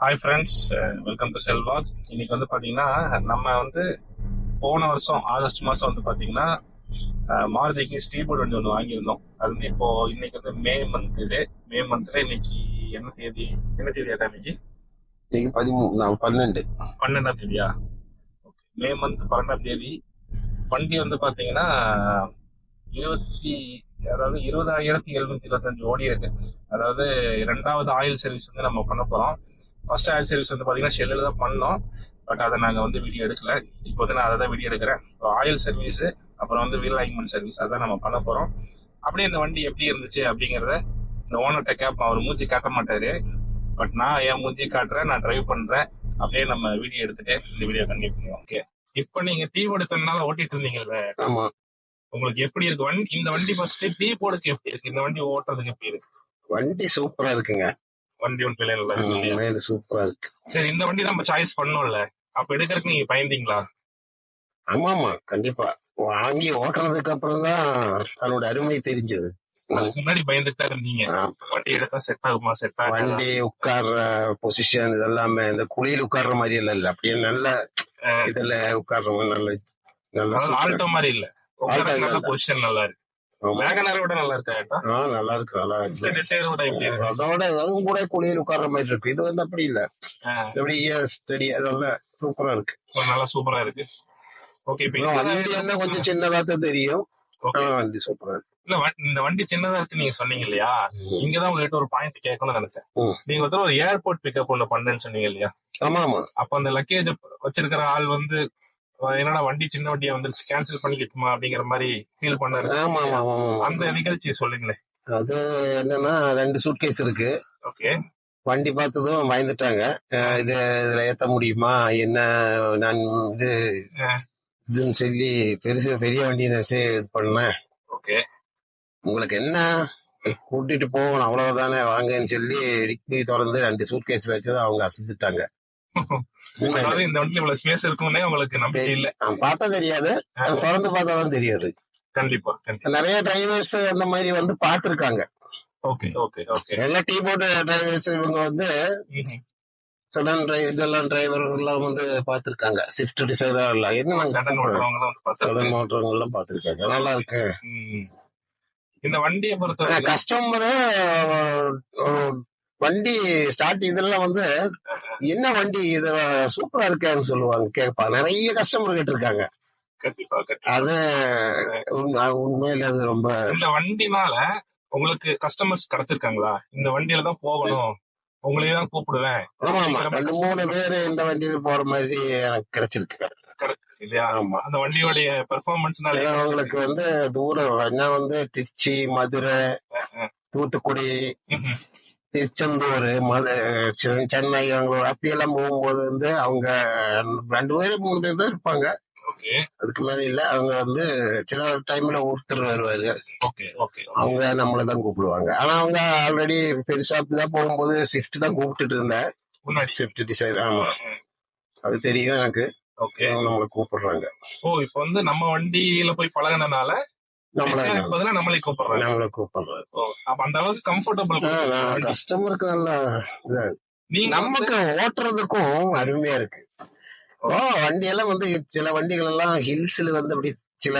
Hi friends welcome to Selvak இன்னைக்கு வந்து பாத்தீங்கன்னா நம்ம வந்து போன வருஷம் ஆகஸ்ட் மாசம் வந்து பாத்தீங்கன்னா அஹ், மாருதிக்கு ஸ்டீபோர்ட் வண்டி ஒன்று வாங்கியிருந்தோம். அது வந்து இப்போ இன்னைக்கு வந்து மே மந்த் இது. மே மந்த்ல இன்னைக்கு என்ன தேதி என்ன தேதி அதான் இன்னைக்கு? இன்னைக்கு பதிமூணு பன்னெண்டு. பன்னெண்டாம் தேதியா? Okay. மே மந்த் பன்னெண்டாம் தேதி. வண்டி வந்து பாத்தீங்கன்னா இருபத்தி அதாவது இருபதாயிரத்தி எழுநூத்தி இருபத்தஞ்சு ஓடி இருக்கு அதாவது ரெண்டாவது ஆயில் சர்வீஸ் வந்து நம்ம பண்ண போறோம். ஃபர்ஸ்ட் ஆயில் சர்வீஸ் வந்து பாத்தீங்கன்னா ஷெல்லில் தான் பண்ணோம். பட் அதை நாங்கள் வந்து வீடியோ எடுக்கல. இப்போ வந்து நான் அதை தான் வீடியோ எடுக்கிறேன் ஆயில் சர்வீஸ் அப்புறம் வந்து வீல் அலைன்மெண்ட் சர்வீஸ் அதான் நம்ம பண்ண போறோம். அப்படியே இந்த வண்டி எப்படி இருந்துச்சு அப்படிங்கறத இந்த ஓனர்கிட்ட கேட்போம். அவர் மூஞ்சி காட்ட மாட்டாரு. பட் நான் என் மூஞ்சி காட்டுறேன் நான் டிரைவ் பண்றேன். அப்படியே நம்ம வீடியோ எடுத்துட்டு இந்த வீடியோ கண்டிப்பா பண்ணுவோம் ஓகே இப்போ நீங்க டீ எடுத்தனால ஓட்டிட்டு இருந்தீங்கல்ல? ஆமா. உங்களுக்கு எப்படி இருக்கு? வண்டி இந்த வண்டி ஃபர்ஸ்ட் டீ போர்டுக்கு எப்படி இருக்கு? இந்த வண்டி ஓட்டுறதுக்கு எப்படி இருக்கு? வண்டி சூப்பரா இருக்குங்க. வண்டி ஒன்று இல்லையா? மேல சூப்பரா இருக்கு. சரி இந்த வண்டி நம்ம சாய்ஸ் பண்ணோம்ல. அப்ப எடுக்கறதுக்கு நீங்க பயந்தீங்களா? ஆமா ஆமா கண்டிப்பா. வாங்கி ஓட்டுறதுக்கு அப்புறம் தான் அதனோட அருமை தெரிஞ்சது. முன்னாடி பயந்துட்டு இருந்தீங்க. வண்டி எடுத்தா செட் ஆகுமா செட் ஆகுமா வண்டி உட்கார்ற பொசிஷன் இதெல்லாமே இந்த குழியில் உட்கார்ற மாதிரி எல்லாம் இல்ல. அப்படியே நல்ல இதுல உட்கார்ற மாதிரி நல்ல நல்ல. ஆல்டோ மாதிரி இல்ல. பொசிஷன் நல்லா இருக்கு. விட நல்லா இருக்கா நல்லா இருக்கு நல்லா இருக்கு. அதோட அதுவும் கூட குழியில் உட்கார்ற மாதிரி இருக்கு. இது வந்து அப்படி இல்ல. ஆ, எப்படி ஸ்டடி அதெல்லாம் சூப்பரா இருக்கு. நல்லா சூப்பரா இருக்கு. ஓகே இப்ப கொஞ்சம் சின்னதா தான் தெரியும். வண்டி சூப்பரா இருக்கு. இல்ல வ- இந்த வண்டி சின்னதா இருக்கு நீங்க சொன்னீங்க இல்லையா? இங்கதான் உங்ககிட்ட ஒரு பாயிண்ட் கேட்கணும்னு நினைச்சேன். நீங்க ஒருத்தர் ஒரு ஏர்போர்ட் பிக்கப் ஒண்ணு பண்ணேன்னு சொன்னீங்க இல்லையா? ஆமா ஆமா. அப்ப அந்த லக்கேஜ் வச்சிருக்கிற ஆள் வந்து என்னடா வண்டி சின்ன வண்டியா வந்துருச்சு? கேன்சல் பண்ணிக்கிட்டுமா? அப்படிங்கிற மாதிரி ஃபீல் பண்ணாரு. அந்த நிகழ்ச்சியை சொல்லுங்களேன் அது என்னன்னா ரெண்டு சூட்கேஸ் இருக்கு. ஓகே வண்டி பார்த்ததும் பயந்துட்டாங்க இது இதுல ஏத்த முடியுமா? என்ன நான் இது. இதுன்னு சொல்லி பெருசு பெரிய வண்டி இது பண்ணேன் ஓகே உங்களுக்கு என்ன? கூட்டிட்டு போகணும் அவ்வளவுதானே வாங்கன்னு சொல்லி டிக்கி திறந்து ரெண்டு சூட்கேஸ் வச்சது அவங்க அசந்துட்டாங்க. அதாவது இந்த வண்டியில இவ்வளவு ஸ்பேஸ் இருக்கும்னே உங்களுக்கு நம்பிக்கை இல்ல. பார்த்தா தெரியாது. திறந்து பார்த்தா தான் தெரியாது. கண்டிப்பா நிறைய டிரைவர்ஸ் அந்த மாதிரி வந்து பார்த்திருக்காங்க. Okay okay okay. எல்லா டீ போர்டு டிரைவர்ஸ் இவங்க வந்து சடன் டிரைவ் இதெல்லாம் டிரைவர் எல்லாம் வந்து பார்த்திருக்காங்க. ஸ்விஃப்ட் டிசைரர் எல்லாம். என்ன சடன் ஓட்டுறவங்க எல்லாம் பார்த்திருக்காங்க. நல்லா இருக்கு. இந்த வண்டியை பொறுத்த கஸ்டமர் வண்டி ஸ்டார்ட் இதெல்லாம் வந்து என்ன வண்டி இது? சூப்பரா இருக்கேன்னு சொல்லுவாங்க கேட்பாங்க நிறைய கஸ்டமர் கேட்டிருக்காங்க. கண்டிப்பா அது உண்மை- உண்மையில அது ரொம்ப இந்த வண்டினால உங்களுக்கு கஸ்டமர்ஸ் கிடைச்சிருக்காங்களா? இந்த வண்டியில தான் போகணும். உங்களையே தான் கூப்பிடுவேன். ஆமா ஆமா. ரெண்டு மூணு பேர் இந்த வண்டியில போற மாதிரி எனக்கு கிடைச்சிருக்கு இல்லையா? ஆமா. அந்த வண்டியோடைய பெர்ஃபார்மன்ஸ்னால ஏன்னா அவங்களுக்கு வந்து தூரம் என்ன வந்து திருச்சி மதுரை தூத்துக்குடி திருச்செந்தூர் சென்னை அங்க அப்படியெல்லாம் போகும்போது வந்து அவங்க ரெண்டு பேரும் மூணு பேர் தான் இருப்பாங்க. ஓகே. அதுக்கு மேல இல்ல. அவங்க வந்து சில டைம்ல ஒருத்தர் வருவாரு. ஓகே ஓகே அவங்க நம்மள தான் கூப்பிடுவாங்க. ஆனா அவங்க ஆல்ரெடி பெருசா தான் போகும்போது ஷிஃப்ட் தான் கூப்பிட்டுட்டு இருந்தேன். முன்னாடி. ஷிஃப்ட் டிசைன் ஆமா. அது தெரியும் எனக்கு. ஓகே. நம்மள கூப்பிடுறாங்க. ஓ இப்போ வந்து நம்ம வண்டியில போய் பழகுனனால நம்மள கூப்பிடுறாங்க நம்மள கூப்பிடுறாங்க அப்ப அந்த அளவுக்கு கம்ஃபர்டபுள் கஸ்டமருக்கு நல்லா நமக்கு ஓட்டுறதுக்கும் அருமையா இருக்கு. ஓ. வண்டி எல்லாம் வந்து சில வண்டிகள் எல்லாம் ஹில்ஸ்ல வந்து அப்படி சில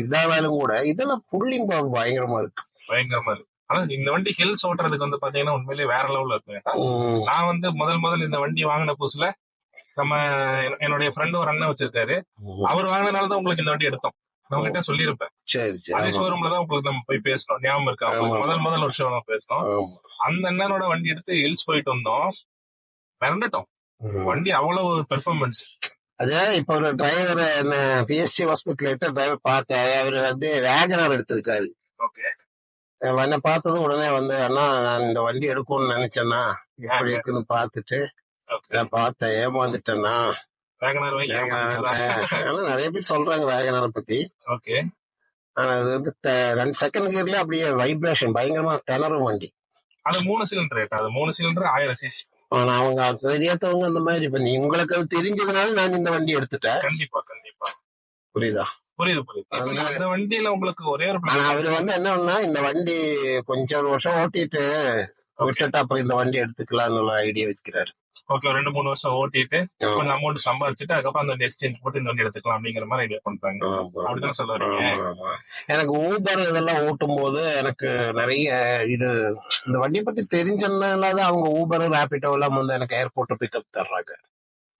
இதானாலும் கூட இதெல்லாம் புல்லிங் பவர் பயங்கரமா இருக்கு. பயங்கரமா இருக்கு. ஆனா இந்த வண்டி ஹில்ஸ் ஓட்டுறதுக்கு வந்து பாத்தீங்கன்னா உண்மையிலேயே வேற லெவல்ல இருக்கு நான் வந்து முதல் முதல் இந்த வண்டி வாங்கின புதுசுல நம்ம என்- என்னுடைய ஃப்ரெண்ட் ஒரு அண்ணன் வச்சிருக்காரு. அவர் வாங்கினால தான் உங்களுக்கு இந்த வண்டி எடுத்தோம். நான் உங்ககிட்ட சொல்லியிருப்பேன். சரி சரி அதே ஷோரூம்ல தான் உங்களுக்கு நம்ம போய் பேசணும். ஞாபகம் இருக்கா. முதல் முதல் ஒரு ஷோ நம்ம பேசணும். அந்த அண்ணனோட வண்டி எடுத்து ஹில்ஸ் போயிட்டு வந்தோம். மிரண்டுட்டோம். வண்டி அவ்வளவு பெர்ஃபார்மன்ஸ் அது இப்ப ஒரு டிரைவர் பிஎஸ்சி ஹாஸ்பிட்டல் டிரைவர் பார்த்தேன். அவரு வந்து வேகனர் எடுத்திருக்காரு. ஓகே என்ன பார்த்ததும் உடனே வந்து அண்ணா நான் இந்த வண்டி எடுக்கணும்னு நினைச்சேன்னா எப்படி இருக்குன்னு பார்த்துட்டு நான் பார்த்தேன். ஏமாந்துட்டேன்னா வேகனார் நிறைய பேர் சொல்றாங்க வேகனாரை பத்தி. ஓகே. ஆனா அது வந்து ரெண்டு செகண்ட் கியர்ல அப்படியே வைப்ரேஷன் பயங்கரமா திணறும் வண்டி. அது மூணு சிலிண்டர் ரேட் அது மூணு சிலிண்டர் ஆயிரம் சிசி ஆனா அவங்க தெரியாதவங்க அந்த மாதிரி இப்ப உங்களுக்கு அது தெரிஞ்சதுனால நான் இந்த வண்டி எடுத்துட்டேன். கண்டிப்பா கண்டிப்பா. புரியுதா? புரியுது புரியுது. இந்த வண்டியில உங்களுக்கு ஒரே ஒரு அவரு வந்து என்னன்னா இந்த வண்டி கொஞ்சம் வருஷம் ஓட்டிட்டு விட்டுட்டு அப்புறம் இந்த வண்டி எடுத்துக்கலாம்னு ஒரு ஐடியா வச்சுக்கிறாரு. ஓகே ரெண்டு மூணு வருஷம் ஓட்டிட்டு. கொஞ்சம் அமௌண்ட் சம்பாதிச்சுட்டு அதுக்கப்புறம் அந்த எக்ஸ்சேஞ்ச் போட்டு இந்த வண்டி எடுத்துக்கலாம் அப்படிங்கிற மாதிரி ஐடியா பண்றாங்க. அப்படிதான் சொல்ல வரீங்க ஆமா, ஆமா. எனக்கு ஊபர் இதெல்லாம் ஓட்டும் போது எனக்கு நிறைய இது இந்த வண்டியை பத்தி தெரிஞ்சதுனால தான் அவங்க ஊபர் ரேபிடோ எல்லாம் வந்து எனக்கு ஏர்போர்ட் பிக்கப் தர்றாங்க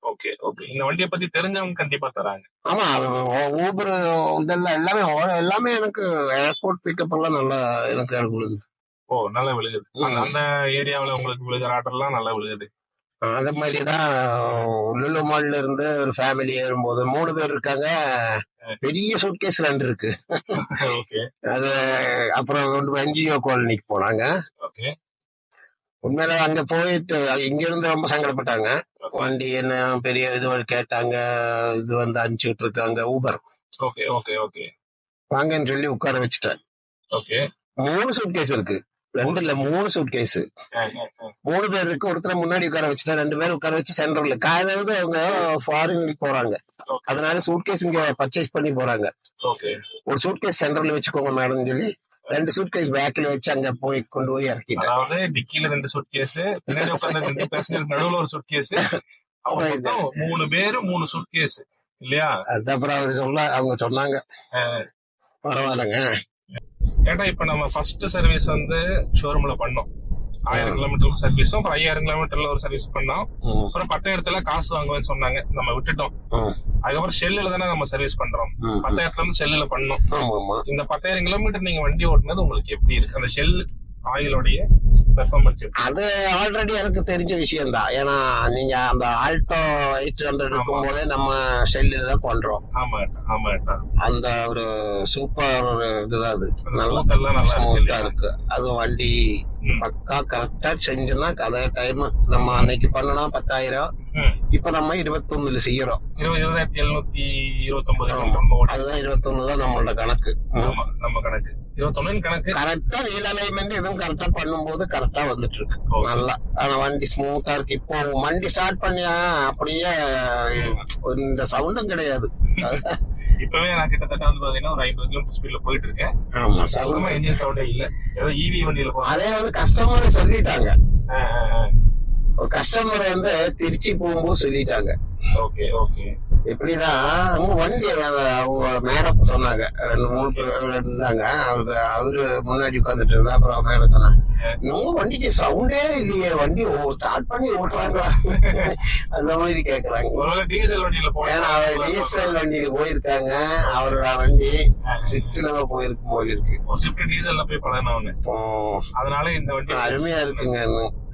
ஓகே ஓகே இந்த வண்டியை பத்தி தெரிஞ்சவங்க கண்டிப்பா தராங்க ஆமா ஊபர் இதெல்லாம் எல்லாமே எல்லாமே எனக்கு ஏர்போர்ட் பிக்கப் எல்லாம் நல்லா எனக்கு விழுகுது ஓ நல்லா விழுகுது. அந்த- ஏரியாவுல உங்களுக்கு விழுகிற ஆர்டர் எல்லாம் நல்லா விழுகுது அதே மாதிரி தான் லுலு மால்ல இருந்து ஒரு ஃபேமிலி ஏறும்போது மூணு பேர் இருக்காங்க. பெரிய சூட்கேஸ் ரெண்டு இருக்கு. அது அப்புறம் கொண்டு போய் என்ஜிஓ காலனிக்கு போனாங்க. உண்மையில அங்க போயிட்டு இங்க இருந்து ரொம்ப சங்கடப்பட்டாங்க. வண்டி என்ன பெரிய இது கேட்டாங்க இது வந்து அனுப்பிச்சுட்டு இருக்காங்க ஊபர் ஓகே ஓகே ஓகே. வாங்கன்னு சொல்லி உட்கார வச்சுட்டேன். ஓகே. மூணு சூட்கேஸ் இருக்கு. ரெண்டு இல்ல மூணு சூட்கேஸ் மூணு பேர் இருக்கு ஒருத்தர் முன்னாடி உட்கார வச்சுட்டேன் ரெண்டு பேர் உட்கார வச்சு சென்டர்ல அதாவது அவங்க ஃபாரின் போறாங்க. அதனால சூட்கேஸ் இங்க பர்ச்சேஸ் பண்ணி போறாங்க. ஓகே ஒரு சூட்கேஸ் சென்டர்ல வச்சுக்கோங்க மேடம் சொல்லி. ரெண்டு சூட்கேஸ் பேக்ல வச்சு அங்க போய் கொண்டு போய் இறக்கிட்டேன் அதாவது டிக்கில ரெண்டு சுட் கேஸ் பின்னாடி உட்கார்ந்து ரெண்டு பேசஞ்சர் நடுவுல ஒரு சுட் கேஸ் மூணு பேரு மூணு சுட் கேஸ் இல்லையா? அது அப்புறம் அவர் சொல்ல அவங்க சொன்னாங்க. பரவாயில்லைங்க. ஏன்னா இப்ப நம்ம ஃபர்ஸ்ட் சர்வீஸ் வந்து ஷோரூம்ல பண்ணோம். ஆயிரம் கிலோமீட்டர் சர்வீஸும் அப்புறம் ஐயாயிரம் கிலோமீட்டர்ல ஒரு சர்வீஸ் பண்ணோம். அப்புறம் பத்தாயிரத்துல காசு வாங்குவேன்னு சொன்னாங்க. நம்ம விட்டுட்டோம். அதுக்கப்புறம் ஷெல்லுல தானே நம்ம சர்வீஸ் பண்றோம். பத்தாயிரத்துல இருந்து ஷெல்லுல பண்ணோம். இந்த பத்தாயிரம் கிலோமீட்டர் நீங்க வண்டி ஓட்டுனது உங்களுக்கு எப்படி இருக்கு? அந்த ஷெல் ஆயிலோடைய பெர்ஃபார்மன்ஸ் அது ஆல்ரெடி எனக்கு தெரிஞ்ச விஷயம் தான் ஏன்னா நீங்க அந்த ஆல்டோ எயிட் ஹண்ட்ரட் இருக்கும் போதே நம்ம ஷெல்லில் தான் பண்றோம். ஆமா ஆமா. அந்த ஒரு சூப்பர் இதுதான் அது. நல்லா இருக்கு. அது வண்டி. பக்கா கரெக்டா செஞ்சோம்னா அதே டைம் நம்ம அன்னைக்கு பண்ணனா பத்தாயிரம். இப்ப நம்ம இருபத்தொன்னுல செய்யறோம். இருபதாயிரத்தி எழுநூத்தி இருபத்தொன்பது அதுதான் இருபத்தொன்னு தான் நம்மளோட கணக்கு. நம்ம கணக்கு. இருபத்தொன்னு கணக்கு. கரெக்டா வீல் அலைன்மெண்ட் எதுவும் கரெக்டா பண்ணும்போது கரெக்டா வந்துட்டு இருக்கு. நல்லா. ஆனா வண்டி ஸ்மூத்தா இருக்கு. இப்போ வண்டி ஸ்டார்ட் பண்ணியா அப்படியே இந்த சவுண்டும் கிடையாது. இப்பவே நான் கிட்டத்தட்ட வந்து பாத்தீங்கன்னா ஒரு ஐம்பது கிலோமீட்டர் ஸ்பீட்ல போயிட்டு இருக்கேன் ஆமா சுத்தமா சவுண்ட் இன்ஜின் சவுண்டே இல்ல. ஏதோ இவி வண்டியில போறேன் அதே வந்து கஸ்டமர் சொல்லிட்டாங்க. கஸ்டமர் வந்து திருச்சி போகும்போது சொல்லிட்டாங்க. Okay okay. எப்படின்னா அவங்க வண்டி அவங்க மேடம் சொன்னாங்க. ரெண்டு மூணு பேர் இருந்தாங்க அவங்க அவரு முன்னாடி உட்காந்துட்டு இருந்தா அப்புறம் மேடம் சொன்னாங்க நம்ம வண்டிக்கு சவுண்டே இல்லையே. வண்டி ஸ்டார்ட் பண்ணி ஓட்டுறாங்களா அந்த மாதிரி கேக்குறாங்க. டீசல் வண்டியில ஏன்னா அவர் டீசல் வண்டியில போயிருக்காங்க. அவரோட வண்டி தான் போயிருக்கு போல இருக்கு. ஸ்விஃப்ட் டீசல்ல போய் பழகினவங்க. அதனால இந்த வண்டி அருமையா இருக்குங்க.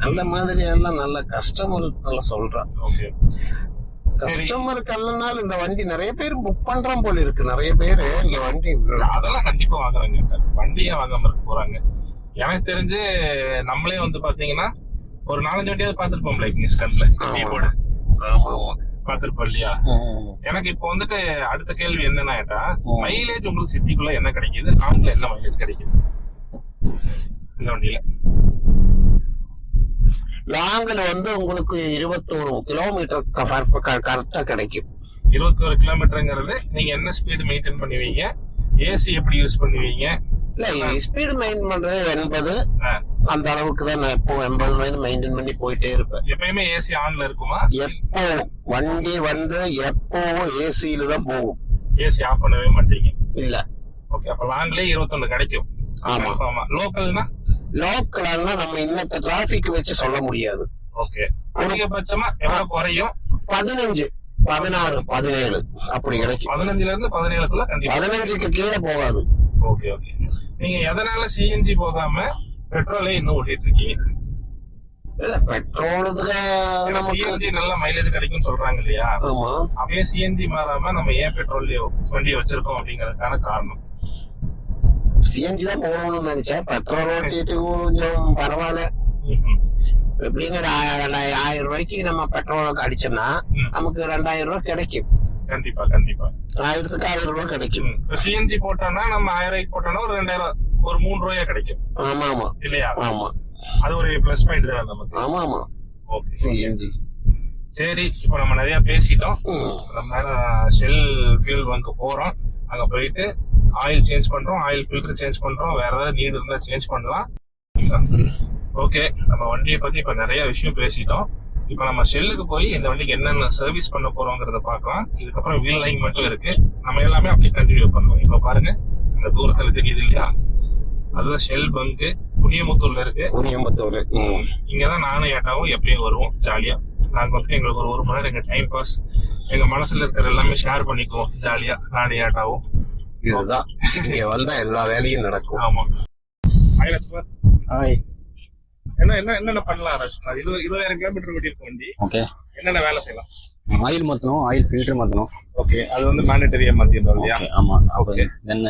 அந்த மாதிரி எல்லாம் நல்ல கஸ்டமர் நல்லா சொல்றான் ஓகே கஸ்டமருக்கு அல்லனாலும் இந்த வண்டி நிறைய பேர் புக் பண்றான் போல இருக்கு. நிறைய பேரு இந்த வண்டி அதெல்லாம் கண்டிப்பா வாங்குறாங்க. வண்டியே வாங்காம இருக்க போறாங்க. எனக்கு தெரிஞ்சு நம்மளே வந்து பாத்தீங்கன்னா ஒரு நாலஞ்சு வண்டியாவது பாத்துருப்போம் லைக் நிஸ்கன்ல போர்டு பாத்துருப்போம் இல்லையா. எனக்கு இப்போ வந்துட்டு அடுத்த கேள்வி என்னன்னா கேட்டா. மைலேஜ் உங்களுக்கு சிட்டிக்குள்ள என்ன கிடைக்குது? லாங்ல என்ன மைலேஜ் கிடைக்குது? இந்த வண்டியில. லாங்கில் வந்து உங்களுக்கு இருபத்தோரு கிலோமீட்டர் கரெக்டா கிடைக்கும். இருபத்தி ஒரு கிலோமீட்டருங்கிறது நீங்க என்ன ஸ்பீடு மெயின்டைன் பண்ணுவீங்க? ஏசி எப்படி யூஸ் பண்ணுவீங்க? இல்ல ஸ்பீடு மெயின்டைன் பண்றது எண்பது. அந்த அளவுக்கு தான் நான் எப்போ எண்பது மைல் மெயின்டைன் பண்ணி போயிட்டே இருப்பேன். எப்பயுமே ஏசி ஆன்ல இருக்குமா? எப்போ வண்டி வந்து எப்போ ஏசியில தான் போகும். ஏசி ஆஃப் பண்ணவே மாட்டீங்க. இல்ல. ஓகே அப்ப லாங்லயே இருபத்தொன்னு கிடைக்கும். ஆமா. ஆமா. லோக்கல்னா லோக்கல்னா நம்ம இன்னத்த டிராபிக் வச்சு சொல்ல முடியாது. ஓகே. அதிகபட்சமா எவ்வளவு குறையும்? பதினஞ்சு. பதினாறு பதினேழு. அப்படி கிடைக்கும். பதினஞ்சுல இருந்து பதினேழுக்குள்ள பதினஞ்சுக்கு கீழே போகாது. Okay okay. நீங்க எதனால சிஎன்ஜி போகாம பெட்ரோலே இன்னும் ஓட்டிட்டு இருக்கீங்க இல்ல பெட்ரோலுக்கு சிஎன்ஜி நல்ல மைலேஜ் கிடைக்கும் சொல்றாங்க இல்லையா? ஆமா. அப்படியே சிஎன்ஜி மாறாம நம்ம ஏன் பெட்ரோல் வண்டி வச்சிருக்கோம் அப்படிங்கறதுக்கான காரணம். சிஎன்ஜி தான் போகணும்னு நினைச்சேன். பெட்ரோல் ஓட்டிட்டு கொஞ்சம் பரவாயில்ல. ரெண்டாயிரம் ஆயிரம் ரூபாய்க்கு நம்ம பெட்ரோலுக்கு அடிச்சோம்னா. நமக்கு ரெண்டாயிரம் ரூபாய் கிடைக்கும். கண்டிப்பா கண்டிப்பா. ஆயிரத்துக்கு ஆயிரம் ரூபாய் கிடைக்கும். சிஎன்ஜி போட்டோம்னா நம்ம ஆயிரம் ரூபாய்க்கு போட்டோம்னா ஒரு ரெண்டாயிரம் ஒரு மூணு ரூபாயா கிடைக்கும். ஆமா ஆமா. இல்லையா? ஆமா. அது ஒரு பிளஸ் பாயிண்ட் தான் நமக்கு. ஆமா ஆமா. ஓகே சிஎன்ஜி சரி இப்போ நம்ம நிறைய பேசிட்டோம். நம்ம ஷெல் ஃபியூல் பங்க் போறோம். அங்க போயிட்டு ஆயில் சேஞ்ச் பண்றோம் ஆயில் ஃபில்டர் சேஞ்ச் பண்றோம் வேற ஏதாவது நீட் இருந்தா சேஞ்ச் பண்ணலாம். ஓகே நம்ம வண்டியை பத்தி இப்ப நிறைய விஷயம் பேசிட்டோம். இப்போ நம்ம ஷெல்லுக்கு போய் இந்த வண்டிக்கு என்னென்ன சர்வீஸ் பண்ண போறோங்கிறத பார்க்கலாம். இதுக்கப்புறம் வீல் லைன் மட்டும் இருக்கு. நம்ம எல்லாமே அப்படியே கண்டினியூ பண்ணுவோம். இப்போ பாருங்க அந்த தூரத்துல தெரியுது இல்லையா? அதுதான் ஷெல் பங்கு புனியமுத்தூர்ல இருக்கு. புனியம்பத்தூர் ம். இங்கதான் நானும் ஏட்டாவும் எப்பயும் வருவோம் ஜாலியா நாங்க வந்து எங்களுக்கு ஒரு ஒரு மணி நேரம் எங்க டைம் பாஸ் எங்க மனசுல இருக்கிற எல்லாமே ஷேர் பண்ணிக்குவோம் ஜாலியா நானும் ஏட்டாவும். இதுதான். இங்க வந்தா எல்லா வேலையும் நடக்கும். ஆமா. ஹாய் என்ன என்ன என்னென்ன பண்ணலாம் லட்சுமர் இருபது இருபதாயிரம் கிலோமீட்டர் ஓடி இருக்க வண்டி. ஓகே என்னென்ன வேலை செய்யலாம்? ஆயில் மாற்றணும் ஆயில் ஃபில்டர் மாற்றணும் ஓகே அது வந்து மேண்டட்டரியா மாத்திருந்தோம் இல்லையா? ஓகே ஆமாம் Okay. Then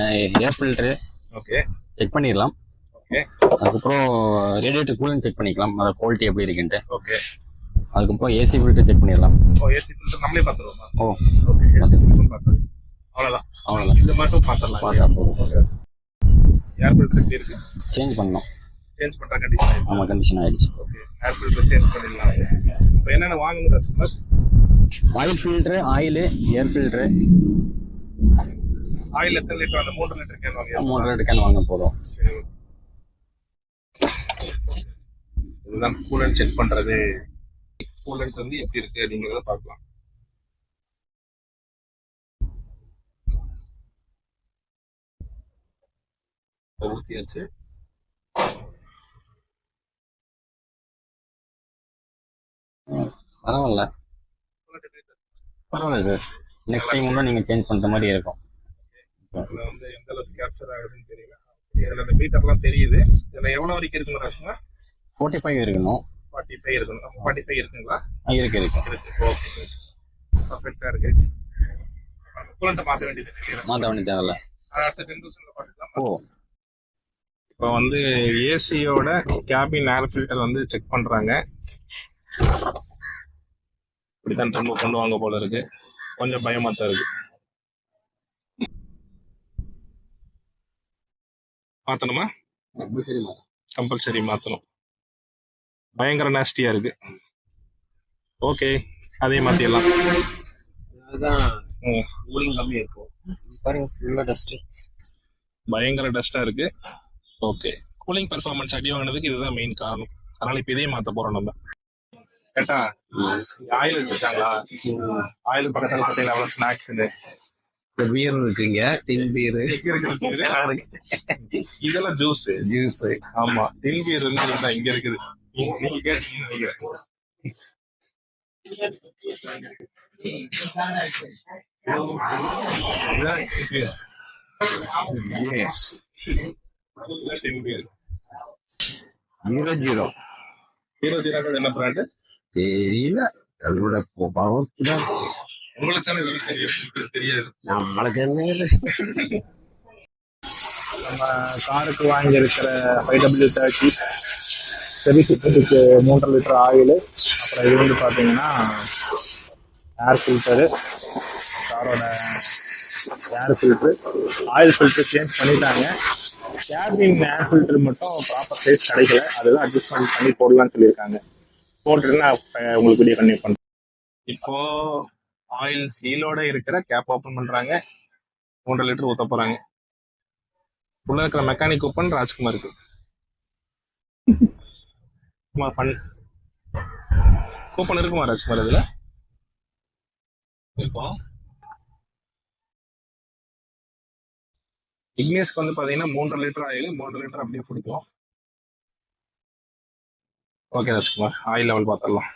air filter okay check பண்ணிடலாம். ஓகே அதுக்கப்புறம் ரேடியேட்டர் கூலிங் செக் பண்ணிக்கலாம். அதை குவாலிட்டி எப்படி இருக்குன்ட்டு. ஓகே அதுக்கப்புறம் ஏசி ஃபில்டர் செக் பண்ணிடலாம். ஓ ஏசி ஃபில்டர் நம்மளே பார்த்துருவோமா? ஓ ஓகே பார்த்துருவோம். அவ்வளவுதான். அவ்வளோதான் இது மட்டும் பார்த்துடலாம். பார்த்தா போதும் ஏர் ஃபில்டர் எப்படி இருக்கு? சேஞ்ச் பண்ணணும். சேஞ்ச் பண்ற கண்டிஷன் ஆமாம் கண்டிஷன் ஆயிடுச்சு. ஓகே ஏர் ஃபில்டர் சேஞ்ச் பண்ணிடலாம். இப்போ என்னென்ன வாங்கணும் லட்சுமர் oil filter oil air filter oil எத்தனை லிட்டர் அந்த மூன்று லிட்டர் கேன் வாங்க. மூணு ரேட்டு கேன் வாங்க போதும். இதுதான் கூலண்ட் செக் பண்றது. கூலண்ட் வந்து எப்படி இருக்கு அப்படிங்கறத பார்க்கலாம். ஊத்தியாச்சு பரவாயில்ல. பரவாயில்ல சார் நெக்ஸ்ட் டைம் இன்னும் நீங்கள் சேஞ்ச் பண்ணுற மாதிரி இருக்கும். இதுல வந்து எந்த அளவுக்கு கேப்சர் ஆகுதுன்னு தெரியல. இதுல இந்த மீட்டர்லாம் தெரியுது. இதுல எவ்வளவு வரைக்கும் ராஷ்மா? ஃபோர்ட்டி ஃபைவ் இருக்கணும். ஃபார்ட்டி ஃபைவ் இருக்கணும். ஃபார்ட்டி ஃபைவ் இருக்குங்களா? இருக்கு இருக்கு. இருக்கு ஓகே பர்ஃபெக்டா இருக்கு. கூலண்ட்டை மாற்ற வேண்டியது மாற்ற வேண்டிய தேவையில்ல. அடுத்த டென் தௌசண்ட் பார்த்துக்கலாம் ஓ. இப்போ வந்து ஏசியோட கேபின் ஏர் ஃபில்டர் வந்து செக் பண்றாங்க. இப்படித்தான் திரும்ப கொண்டு வாங்க போல இருக்கு. கொஞ்சம் பயமா தான் இருக்கு. மாத்தணுமா? சரி கம்பல்சரி மாத்தணும். பயங்கர நாஸ்டியா இருக்கு. ஓகே அதே மாத்திடலாம். அதுதான் ம், கூலிங் கம்மி இருக்கும். பாருங்க ஃபுல்லாக டஸ்ட்டு பயங்கர டஸ்டா இருக்கு. ஓகே கூலிங் பெர்ஃபார்மன்ஸ் அடி வாங்கினதுக்கு இதுதான் மெயின் காரணம். அதனால இப்ப இதே மாத்த போறோம் நம்ம. கேட்டா ஆயில் வச்சிருக்காங்களா ஆயில் பக்கத்துல பார்த்தீங்கன்னா அவ்வளவு ஸ்நாக்ஸ் பீர் இருக்குங்க. டின் பீர் இதெல்லாம் ஜூஸ் ஜூஸ் ஆமா. டின் பீர் வந்து இங்க இருக்குது. நீங்க ஜீரோ ஜீரோ. என்ன பிராண்ட்? தெரியல. அதோட பவர் தான் உங்களுக்கு தானே இதெல்லாம் தெரியும். எனக்கு தெரியாது. நம்மளுக்கு என்ன நம்ம காருக்கு வாங்கியிருக்கிற ஃபைவ் டபிள்யூ தேர்ட்டி செமிசிட்டருக்கு மூன்றரை லிட்டர் ஆயில் அப்புறம் இது வந்து பார்த்தீங்கன்னா ஏர் ஃபில்டரு காரோட air filter oil filter change பண்ணிட்டாங்க. கேபின் ஏர் ஃபில்டர் மட்டும் ப்ராப்பர் சைஸ் கிடைக்கல. அதுதான் அட்ஜஸ்ட்மெண்ட் பண்ணி போடலாம்னு சொல்லியிருக்காங்க. போட்டுட்டு நான் உங்களுக்கு வீடியோ கண்டினியூ பண்ணுறேன் இப்போ ஆயில் சீலோட இருக்கிற கேப் ஓப்பன் பண்றாங்க. மூன்றரை லிட்டர் ஊத்த போறாங்க. உள்ள இருக்கிற மெக்கானிக் ஓப்பன் ராஜ்குமாருக்கு குமார் பண். கூப்பன் இருக்குமா ராஜ்குமார் இதுல? இப்போ இக்னேஸ்க்கு வந்து பாத்தீங்கன்னா மூன்றரை லிட்டர் ஆயில் மூன்றரை லிட்டர் அப்படியே பிடிக்கும் ஓகே ராஜ்குமார் ஆயில் லெவல் பார்த்துடலாம்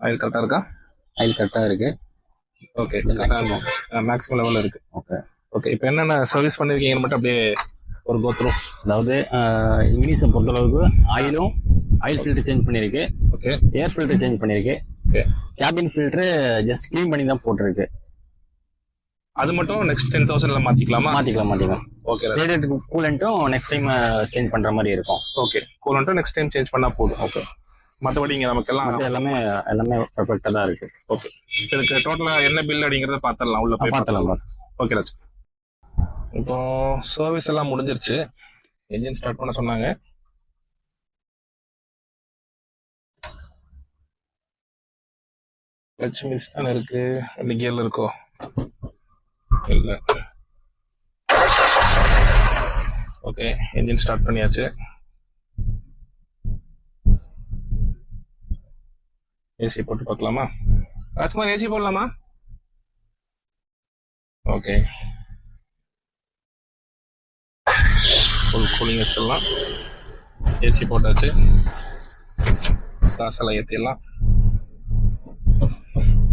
ஆயில் கரெக்டா இருக்கா? ஆயில் கரெக்டாக இருக்கு. Okay Maximum. மேக்ஸிமம் லெவல்ல இருக்கு. ஓகே ஓகே இப்போ என்னென்ன சர்வீஸ் பண்ணிருக்கீங்கன்னு மட்டும் அப்படியே ஒரு கோத்ரூ அதாவது இங்கிலீஷை பொறுத்தளவுக்கு ஆயிலும் ஆயில் ஃபில்டர் சேஞ்ச் பண்ணியிருக்கு. ஓகே ஏர் ஃபில்டர் சேஞ்ச் பண்ணியிருக்கு. Okay cabin filter just clean பண்ணி தான் போட்டிருக்கு. அது மட்டும் நெக்ஸ்ட் டென் தௌசண்ட்ல மாத்திக்கலாமா? மாற்றிக்கலாம் மாற்றிக்கலாம் ஓகே ரேடியேட்டர் கூலண்ட்டும் நெக்ஸ்ட் டைம் சேஞ்ச் பண்ணுற மாதிரி இருக்கும். ஓகே கூலண்ட்டும் நெக்ஸ்ட் டைம் சேஞ்ச் பண்ணா போதும். ஓகே மற்றபடி இங்க நமக்கெல்லாம் மற்ற எல்லாமே எல்லாமே பர்ஃபெக்டாக தான் இருக்கு. ஓகே இதுக்கு டோட்டலா என்ன பில் அப்படிங்கறத பாத்திரலாம். உள்ள போய் பார்த்துலாம் ஓகே ராஜ் இப்போ சர்வீஸ் எல்லாம் முடிஞ்சிருச்சு. என்ஜின் ஸ்டார்ட் பண்ண சொன்னாங்க. மிஸ் தானே இருக்கு. ரெண்டு கியர்ல இருக்கோ. இல்லை. ஓகே இன்ஜின் ஸ்டார்ட் பண்ணியாச்சு. ஏசி போட்டு பார்க்கலாமா? ராஜ்குமார் ஏசி போடலாமா? ஓகே ஃபுல் கூலிங் வச்சிடலாம். ஏசி போட்டாச்சு. காசெல்லாம் ஏற்றிடலாம்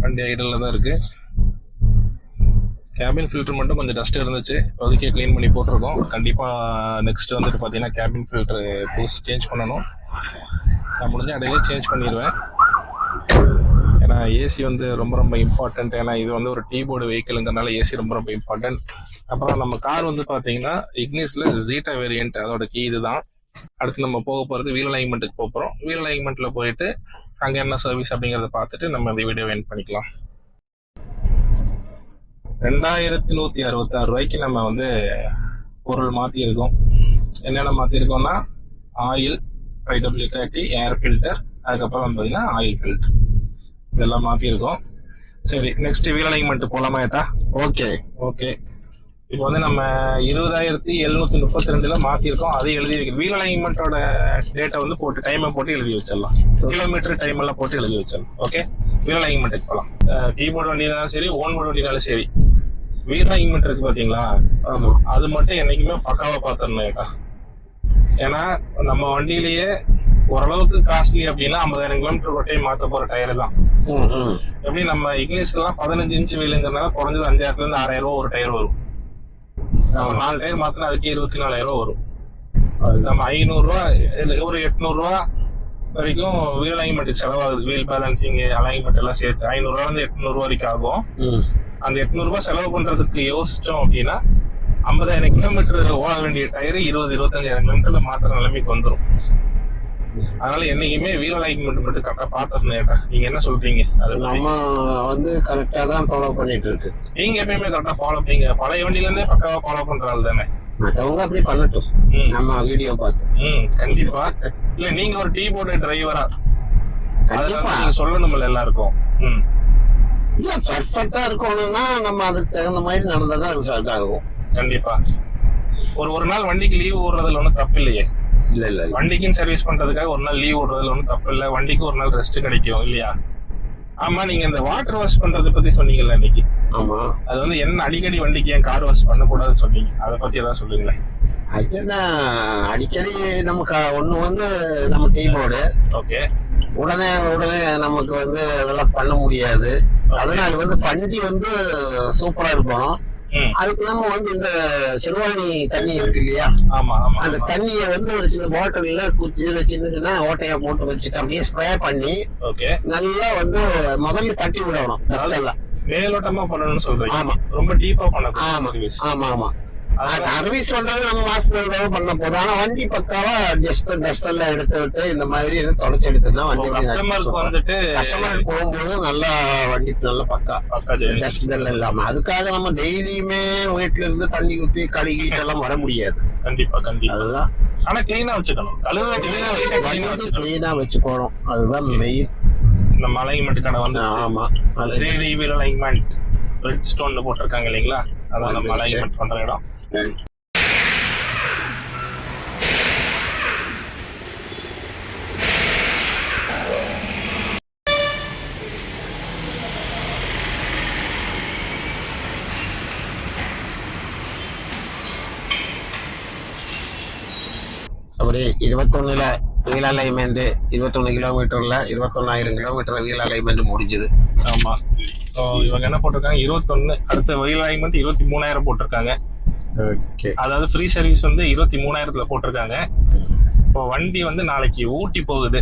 வண்டி ஐடலில் தான் இருக்குது கேபின் ஃபில்டர் மட்டும் கொஞ்சம் டஸ்ட் இருந்துச்சு. இப்போதைக்கே க்ளீன் பண்ணி போட்டிருக்கோம். கண்டிப்பாக நெக்ஸ்ட் வந்துட்டு பார்த்தீங்கன்னா கேபின் ஃபில்டர் புதுசு சேஞ்ச் பண்ணணும். நான் முடிஞ்ச இடையிலே சேஞ்ச் பண்ணிடுவேன். ஏன்னா ஏசி வந்து ரொம்ப ரொம்ப இம்பார்ட்டன்ட் ஏன்னா இது வந்து ஒரு டீ போர்டு வெஹிக்கிளுங்கிறனால ஏசி ரொம்ப ரொம்ப இம்பார்ட்டன்ட் அப்புறம் நம்ம கார் வந்து பார்த்தீங்கன்னா இக்னிஸ்ல ஜீட்டா வேரியன்ட் அதோட கீ இதுதான். அடுத்து நம்ம போக போகிறது வீல் அலைன்மெண்ட்டுக்கு போக போகிறோம் வீல் அலைன்மெண்ட்டில் போயிட்டு அங்கே என்ன சர்வீஸ் அப்படிங்கிறத பார்த்துட்டு நம்ம இந்த வீடியோ வெயின் பண்ணிக்கலாம். ரெண்டாயிரத்தி நூத்தி அறுபத்தாறு ரூபாய்க்கு நம்ம வந்து பொருள் மாத்திருக்கோம் என்னென்ன மாத்திருக்கோம்னா oil five W thirty air filter அதுக்கப்புறம் வந்து பார்த்தீங்கன்னா ஆயில் ஃபில்டர் இதெல்லாம் மாத்திருக்கோம் சரி நெக்ஸ்ட் வீல் அலைன்மெண்ட் போலாமா ஏட்டா ஓகே ஓகே இப்போ வந்து நம்ம இருபதாயிரத்தி எழுநூத்தி முப்பத்தி ரெண்டுல மாத்திருக்கோம் அதை எழுதி வைக்க வீல் அலைன்மெண்ட்டோட டேட்டை வந்து போட்டு டைமை போட்டு எழுதி வச்சிடலாம். கிலோமீட்டர் டைம் எல்லாம் போட்டு எழுதி வச்சிடலாம். ஓகே வீல் அலைன்மெண்ட்டுக்கு போகலாம் கீபோர்டு வண்டினாலும் சரி ஓன் போர்டு வண்டினாலும் சரி வீல் அலைன்மெண்ட் இருக்கு பாத்தீங்களா? அது மட்டும் என்னைக்குமே பக்காவா பாத்திரணும் ஏட்டா ஏன்னா நம்ம வண்டியிலேயே ஓரளவுக்கு காஸ்ட்லி அப்படின்னா ஐம்பதாயிரம் கிலோமீட்டர் கொட்டையும் மாத்த போற டயர் தான். எப்படி நம்ம இங்கிலீஷ்லாம் பதினஞ்சு இன்ச் வீலுங்கிறனால குறைஞ்சது அஞ்சாயிரத்துல இருந்து ஆறாயிரம் ரூபாய் ஒரு டயர் வரும். நம்ம நாலு டயர் மாத்தினா அதுக்கு இருபத்தி நாலாயிரம் ரூபாய் வரும். நம்ம ஐநூறு ரூபா ஒரு எட்நூறு ரூபா வரைக்கும் வீல் அலைன்மெண்ட் செலவாகுது. வீல் பேலன்சிங் அலைன்மெண்ட் எல்லாம் சேர்த்து ஐநூறு ரூபா இருந்து எட்நூறு ரூபா வரைக்கும் ஆகும். அந்த எட்நூறு ரூபாய் செலவு பண்றதுக்கு யோசிச்சோம் அப்படின்னா ஐம்பதாயிரம் கிலோமீட்டர் ஓட வேண்டிய டயர் இருபது இருபத்தஞ்சாயிரம் கிலோமீட்டர்ல மாத்திர நிலைமைக்கு வந்துடும் அதனால என்னைக்குமே வீல் அலைன்மெண்ட் மட்டும் கரெக்டா பாத்துருந்தேன் நீங்க என்ன சொல்றீங்க? அது? நம்ம வந்து கரெக்டா தான் ஃபாலோ பண்ணிட்டு இருக்கு. நீங்க எப்பயுமே கரெக்டா ஃபாலோ பண்ணீங்க. பழைய வண்டியில இருந்தே பக்காவா ஃபாலோ பண்றாள் தானே? மற்றவங்க அப்படி பண்ணட்டும். நம்ம வீடியோ பார்த்து. ம் கண்டிப்பா. இல்ல நீங்க ஒரு டீ போர்டு டிரைவரா கண்டிப்பா. சொல்லணும்ல எல்லாருக்கும். ம். இல்ல பர்ஃபெக்டா இருக்கணும்னா நம்ம அதுக்கு தகுந்த மாதிரி நடந்தாதான் அது ஸ்டார்ட் ஆகும். கண்டிப்பா. ஒரு ஒரு நாள் வண்டிக்கு லீவ் விடுறதுல ஒன்றும் தப்பு இல்லையே. இல்ல இல்ல. வண்டிக்குன்னு சர்வீஸ் பண்றதுக்காக ஒரு நாள் லீவ் விடுறதுல ஒன்றும் தப்பு இல்லை. வண்டிக்கு ஒரு நாள் ரெஸ்ட் கிடைக்கும் இல்லையா? ஆமா நீங்க இந்த வாட்டர் வாஷ் பண்றதை பத்தி சொன்னீங்கல்ல இன்னைக்கு ஆமா. அது வந்து என்ன அடிக்கடி வண்டிக்கு ஏன் கார் வாஷ் பண்ணக்கூடாதுன்னு சொன்னீங்க? அதை பத்தி ஏதாவது சொல்லுங்களேன். அது என்ன அடிக்கடி நமக்கு ஒண்ணு வந்து நம்ம கீபோர்டு ஓகே. உடனே உடனே நமக்கு வந்து அதெல்லாம் பண்ண முடியாது. அதனால வந்து வண்டி வந்து சூப்பரா இருக்கணும். ம் அதுக்கு நம்ம வந்து இந்த செல்வாணி தண்ணி இருக்கு இல்லையா? ஆமா ஆமா அந்த தண்ணியை வந்து ஒரு சின்ன பாட்டில்ல குத்தி சின்ன சின்ன ஓட்டையா போட்டு வச்சுட்டு அப்படியே ஸ்ப்ரே பண்ணி நல்லா வந்து முதல்ல தட்டி விடணும் டஸ்ட் எல்லாம். மேலோட்டமா பண்ணணும்னு சொல்றீங்க. ஆமா. ரொம்ப டீப்பா ஆமா சர்வீஸ் ஆமா ஆமா. அதனால- சர்வீஸ் பண்றது நம்ம மாசத்துல பண்ண போதும் ஆனா வண்டி பக்காவா டஸ்ட் எல்லாம் எடுத்து விட்டு இந்த மாதிரி எல்லாம் தொடச்சு எடுத்துனா வண்டி கஸ்டமருக்கு வந்துட்டு கஸ்டமர் போகும்போது நல்லா வண்டி நல்லா பக்கா. பக்கா ஜெனி. டஸ்ட் இதெல்லாம் இல்லாம. அதுக்காக நம்ம டெய்லியுமே வீட்டுல இருந்து தண்ணி ஊத்தி கழுகிட்டு எல்லாம் வர முடியாது. கண்டிப்பா கண்டிப்பா. அதுதான். ஆனா கிளீனா வச்சுக்கணும். கழுவ கிளீனா வச்சுக்கணும். கிளீனா வச்சுக்கணும் அதுதான் மெயின் நம்ம அலைன்மெண்ட்டுக்கான வந்து ஆமா. அது ரெட் ஸ்டோன்ல போட்டிருக்காங்க இல்லைங்களா? அதான் நம்ம. அலைன்மெண்ட் பண்ற இடம். அப்படி இருபத்தொன்னுல வீல் அலைன்மெண்ட் இருபத்தொன்னு கிலோமீட்டர்ல இருபத்தொன்னாயிரம் கிலோமீட்டர் வீல் அலைன்மெண்ட் முடிஞ்சது. ஆமா. ஸோ இவங்க என்ன போட்டிருக்காங்க? இருபத்தொன்னு. அடுத்த வீல் அலைன்மெண்ட் இருபத்தி மூணாயிரம் போட்டிருக்காங்க. ஓகே அதாவது ஃப்ரீ சர்வீஸ் வந்து இருபத்தி மூணாயிரத்துல போட்டிருக்காங்க. இப்போ வண்டி வந்து நாளைக்கு ஊட்டி போகுது.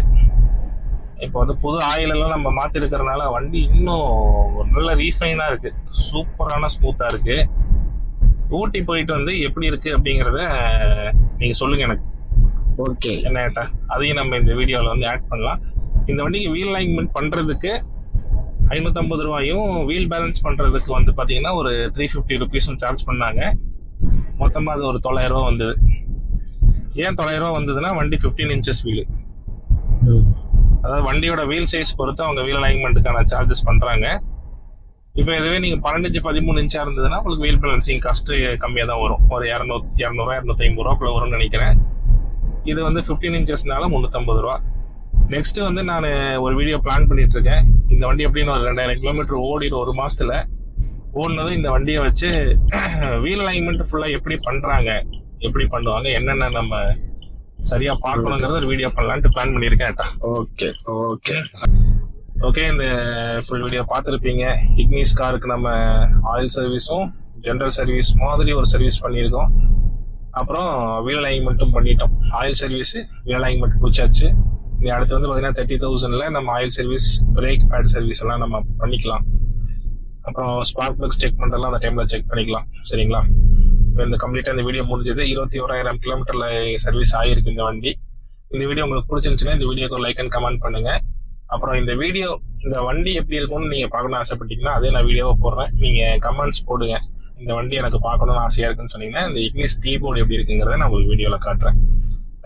இப்போ வந்து புது ஆயில் எல்லாம் நம்ம மாத்தி இருக்கிறதுனால வண்டி இன்னும் ஒரு நல்ல ரீஃபைனா இருக்கு. சூப்பரான ஸ்மூத்தா இருக்கு. ஊட்டி போயிட்டு வந்து எப்படி இருக்கு அப்படிங்கறத நீங்க சொல்லுங்க எனக்கு. ஓகே என்ன ஏட்டா அதையும் நம்ம இந்த வீடியோவில் வந்து ஆட் பண்ணலாம். இந்த வண்டிக்கு வீல் அலைன்மெண்ட் பண்றதுக்கு ஐநூற்றம்பது ரூபாயும் வீல் பேலன்ஸ் பண்ணுறதுக்கு வந்து பார்த்தீங்கன்னா ஒரு த்ரீ ஃபிஃப்டி ருபீஸும் சார்ஜ் பண்ணாங்க. மொத்தமாக அது ஒரு தொள்ளாயிரரூவா வந்தது. ஏன் தொள்ளாயிரரூவா வந்ததுன்னா வண்டி 15 இன்ச்சஸ் வீல் அதாவது வண்டியோட வீல் சைஸ் பொறுத்து அவங்க வீல் அலைன்மெண்ட்டுக்கான சார்ஜஸ் பண்ணுறாங்க இப்போ இதுவே நீங்கள் பன்னெண்டு பதிமூணு இன்ச்சாக இருந்ததுன்னா உங்களுக்கு வீல் பேலன்சிங் காஸ்ட்டு கம்மியாக தான் வரும். ஒரு இரநூத்தி இரநூறுவா இரநூத்தி ஐம்பது ரூபாக்குள்ள வரும்னு நினைக்கிறேன். இது வந்து 15 இன்ச்சஸ்னால முந்நூற்றம்பது ரூபா. நெக்ஸ்ட் வந்து நான் ஒரு வீடியோ பிளான் பண்ணிட்டு இருக்கேன் இந்த வண்டி எப்படின்னு ஒரு ரெண்டாயிரம் கிலோமீட்டர் ஓடிடும் ஒரு மாசத்துல. ஓடினதும் இந்த வண்டியை வச்சு வீல் அலைன்மெண்ட் ஃபுல்லா எப்படி பண்றாங்க எப்படி பண்ணுவாங்க என்னென்ன நம்ம சரியா பார்க்கணுங்கிறத ஒரு வீடியோ பண்ணலான்ட்டு பிளான் பண்ணியிருக்கேன். ஓகே ஓகே ஓகே இந்த ஃபுல் வீடியோ பார்த்துருப்பீங்க. இக்னிஸ் காருக்கு நம்ம ஆயில் சர்வீஸும் ஜென்ரல் சர்வீஸ் மாதிரி ஒரு சர்வீஸ் பண்ணியிருக்கோம். அப்புறம் வீல் அலைன்மெண்ட்டும் பண்ணிட்டோம். ஆயில் சர்வீஸ் வீல் அலைன்மெண்ட் முடிச்சாச்சு. இனி அடுத்து வந்து பார்த்தீங்கன்னா தேர்ட்டி தௌசண்ட்ல நம்ம oil service brake pad service எல்லாம் நம்ம பண்ணிக்கலாம். அப்புறம் ஸ்பார்க் பிளக்ஸ் செக் பண்ணுறதுலாம் அந்த டைம்ல செக் பண்ணிக்கலாம். சரிங்களா? இந்த கம்ப்ளீட்டாக இந்த வீடியோ முடிஞ்சது. இருபத்தி ஓராயிரம் கிலோமீட்டர்ல சர்வீஸ் ஆகிருக்கு இந்த வண்டி. இந்த வீடியோ உங்களுக்கு பிடிச்சிருந்துச்சுன்னா இந்த வீடியோக்கு லைக் அண்ட் கமெண்ட் பண்ணுங்க. அப்புறம் இந்த வீடியோ இந்த வண்டி எப்படி இருக்கும்னு நீங்க பார்க்கணும்னு ஆசைப்பட்டீங்கன்னா அதே நான் வீடியோவை போடுறேன். நீங்க கமெண்ட்ஸ் போடுங்க. இந்த வண்டி எனக்கு பார்க்கணும்னு ஆசையா இருக்குன்னு சொன்னீங்கன்னா இந்த இக்னிஸ் கீபோர்டு எப்படி இருக்குங்கிறத நான் உங்களுக்கு வீடியோவில் காட்டுறேன்.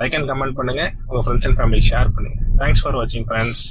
லைக் அண்ட் கமெண்ட் பண்ணுங்க. உங்க ஃப்ரெண்ட்ஸ் அண்ட் ஃபேமிலி ஷேர் பண்ணுங்க. தேங்க்ஸ் ஃபார் வாட்சிங் ஃப்ரெண்ட்ஸ்